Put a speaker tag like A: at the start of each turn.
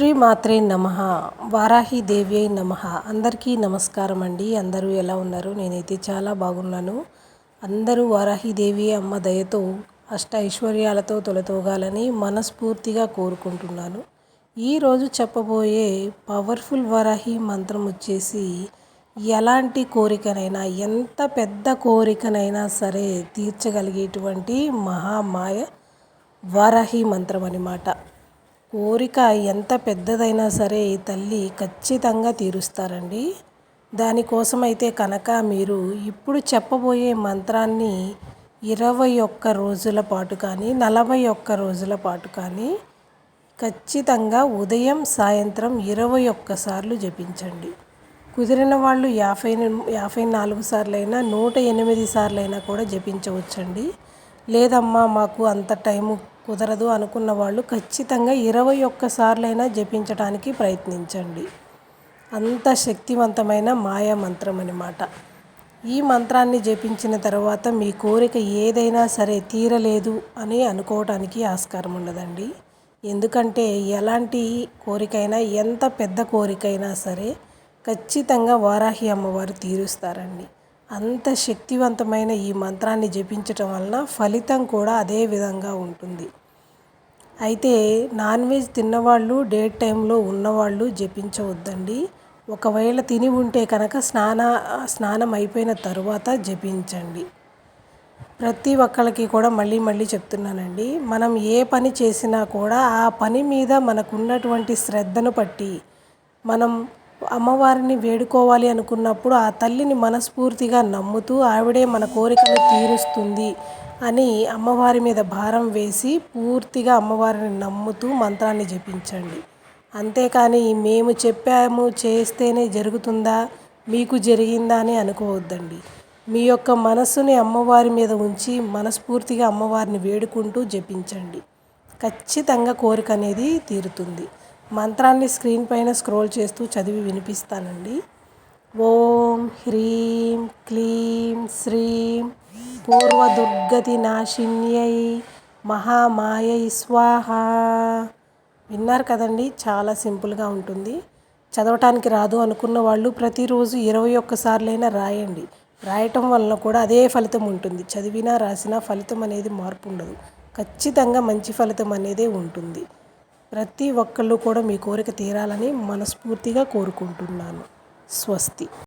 A: శ్రీ మాత్రే నమ వారాహిదేవి అయి నమ. అందరికీ నమస్కారం అండి. అందరూ ఎలా ఉన్నారు? నేనైతే చాలా బాగున్నాను. అందరూ వారాహిదేవి అమ్మ దయతో అష్ట ఐశ్వర్యాలతో తొలతోగాలని మనస్ఫూర్తిగా కోరుకుంటున్నాను. ఈరోజు చెప్పబోయే పవర్ఫుల్ వరాహి మంత్రం వచ్చేసి ఎలాంటి కోరికనైనా ఎంత పెద్ద కోరికనైనా సరే తీర్చగలిగేటువంటి మహామాయ వారాహి మంత్రం అన్నమాట. కోరిక ఎంత పెద్దదైనా సరే తల్లి ఖచ్చితంగా తీరుస్తారండి. దానికోసమైతే కనుక మీరు ఇప్పుడు చెప్పబోయే మంత్రాన్ని ఇరవై ఒక్క రోజుల పాటు కానీ నలభై ఒక్క రోజుల పాటు కానీ ఖచ్చితంగా ఉదయం సాయంత్రం ఇరవై ఒక్కసార్లు జపించండి. కుదిరిన వాళ్ళు యాభై యాభై నాలుగు సార్లైనా నూట ఎనిమిది సార్లైనా కూడా జపించవచ్చండి. లేదమ్మా మాకు అంత టైము కుదరదు అనుకున్న వాళ్ళు ఖచ్చితంగా ఇరవై ఒక్కసార్లైనా జపించడానికి ప్రయత్నించండి. అంత శక్తివంతమైన మాయా మంత్రం అన్నమాట ఈ మంత్రాన్ని జపించిన తర్వాత మీ కోరిక ఏదైనా సరే తీరలేదు అని అనుకోవటానికి ఆస్కారం ఉండదండి. ఎందుకంటే ఎలాంటి కోరికైనా ఎంత పెద్ద కోరికైనా సరే ఖచ్చితంగా వారాహి అమ్మవారు తీరుస్తారండి. అంత శక్తివంతమైన ఈ మంత్రాన్ని జపించటం వలన ఫలితం కూడా అదే విధంగా ఉంటుంది. అయితే నాన్ వెజ్ తిన్నవాళ్ళు డే టైంలో ఉన్నవాళ్ళు జపించవద్దండి. ఒకవేళ తిని ఉంటే కనుక స్నాన స్నానం అయిపోయిన తర్వాత జపించండి. ప్రతి ఒక్కరికి కూడా మళ్ళీ మళ్ళీ చెప్తున్నానండి. మనం ఏ పని చేసినా కూడా ఆ పని మీద మనకున్నటువంటి శ్రద్ధను బట్టి మనం అమ్మవారిని వేడుకోవాలి అనుకున్నప్పుడు ఆ తల్లిని మనస్ఫూర్తిగా నమ్ముతూ ఆవిడే మన కోరికను తీరుస్తుంది అని అమ్మవారి మీద భారం వేసి పూర్తిగా అమ్మవారిని నమ్ముతూ మంత్రాన్ని జపించండి. అంతేకాని మేము చెప్పాము చేస్తేనే జరుగుతుందా మీకు జరిగిందా అని అనుకోవద్దండి. మీ యొక్క మనస్సుని అమ్మవారి మీద ఉంచి మనస్ఫూర్తిగా అమ్మవారిని వేడుకుంటూ జపించండి. ఖచ్చితంగా కోరిక అనేది తీరుతుంది. మంత్రాన్ని స్క్రీన్ పైన స్క్రోల్ చేస్తూ చదివి వినిపిస్తానండి. ఓం హ్రీం క్లీం శ్రీం పూర్వదుర్గతి నాశిన్యై మహామాయై స్వాహ. విన్నారు కదండి చాలా సింపుల్గా ఉంటుంది. చదవటానికి రాదు అనుకున్న వాళ్ళు ప్రతిరోజు ఇరవై ఒక్కసార్లైనా రాయండి. రాయటం వలన కూడా అదే ఫలితం ఉంటుంది. చదివినా రాసినా ఫలితం అనేది మార్పు ఉండదు. ఖచ్చితంగా మంచి ఫలితం అనేది ఉంటుంది. ప్రతి ఒక్కళ్ళు కూడా మీ కోరిక తీరాలని మనస్ఫూర్తిగా కోరుకుంటున్నాను. స్వస్తి.